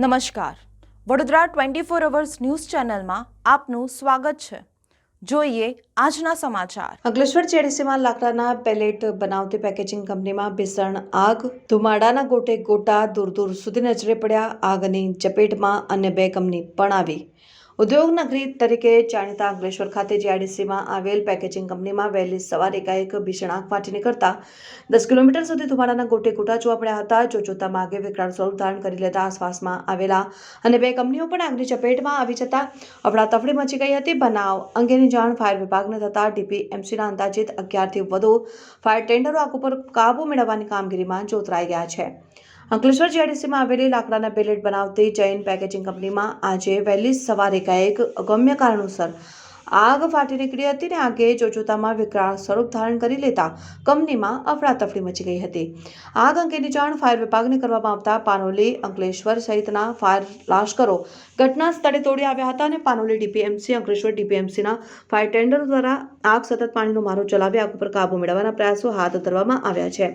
નમસ્કાર. Vadodara twenty four hours news ચેનલમાં આપનું સ્વાગત છે. જોઈએ આજના સમાચાર. અંકલેશ્વર ચેડીસીમાં લાકડાના પેલેટ બનાવતી પેકેજિંગ કંપનીમાં ભીષણ આગ. ધુમાડાના ગોટે ગોટા દૂર દૂર સુધી નજરે પડ્યા. આગની ચપેટમાં અન્ય બે કંપની પણ આવી. ઉદ્યોગ નગરી તરીકે જાણીતા અંકલેશ્વર ખાતે જીઆઈડીસીમાં આવેલ પેકેજિંગ કંપનીમાં વહેલી સવારે એકાએક ભીષણ આગ ફાટી નીકળતા દસ કિલોમીટર સુધી ધુમાડાના ગોટે ગોટા જોવા મળ્યા હતા. જો જોતામાં આગે વિકરાળ સ્વરૂપ ધારણ કરી લેતા આસપાસમાં આવેલા અને બે કંપનીઓ પણ આગની ચપેટમાં આવી જતા અફડાતફડી મચી ગઈ હતી. બનાવ અંગેની જાણ ફાયર વિભાગને થતાં ડીપીએમસીના અંદાજિત અગિયારથી વધુ ફાયર ટેન્ડરો આગ ઉપર કાબુ મેળવવાની કામગીરીમાં જોતરાઈ ગયા છે. અંકલેશ્વર જીઆઈડીસીમાં આવેલી લાકડાના પેલેટ બનાવતી જૈન પેકેજિંગ કંપનીમાં આજે વહેલી સવારે કાંઈક અગમ્ય કારણોસર આગ ફાટી નીકળી હતી ને આગે જોજોતામાં વિકરાળ સ્વરૂપ ધારણ કરી લેતા કંપનીમાં અફડાતફડી મચી ગઈ હતી. આગ અંગેની જાણ ફાયર વિભાગને કરવામાં આવતા પાનોલી અંકલેશ્વર સહિતના ફાયર લાશ્કરો ઘટના સ્થળે તોડી આવ્યા હતા અને પાનોલી ડીપીએમસી, અંકલેશ્વર ડીપીએમસીના ફાયર ટેન્ડર દ્વારા આગ સતત પાણીનો મારો ચલાવી આગ ઉપર કાબુ મેળવવાના પ્રયાસો હાથ ધરવામાં આવ્યા છે.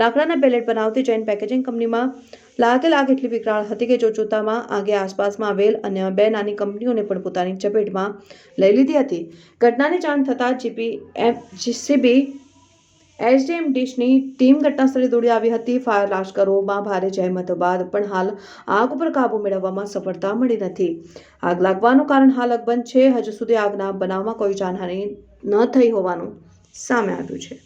લાકડાના પેલેટ બનાવતી જૈન પેકેજિંગ કંપનીમાં લાગે લાગ એટલી વિકરાળ હતી કે જો જોતામાં આગે આસપાસમાં આવેલ અન્ય બે નાની કંપનીઓને પણ પોતાની ચપેટમાં લઈ લીધી હતી. ઘટનાની જાણ થતાં જીપી એમ, જીસીબી, એસડીએમ ડીશની ટીમ ઘટનાસ્થળે દોડી આવી હતી. ફાયર લાશ્કરોમાં ભારે જહેમતો બાદ પણ હાલ આગ ઉપર કાબુ મેળવવામાં સફળતા મળી નથી. આગ લાગવાનું કારણ હાલ અકબંધ છે. હજુ સુધી આગના બનાવમાં કોઈ જાનહાનિ ન થઈ હોવાનું સામે આવ્યું છે.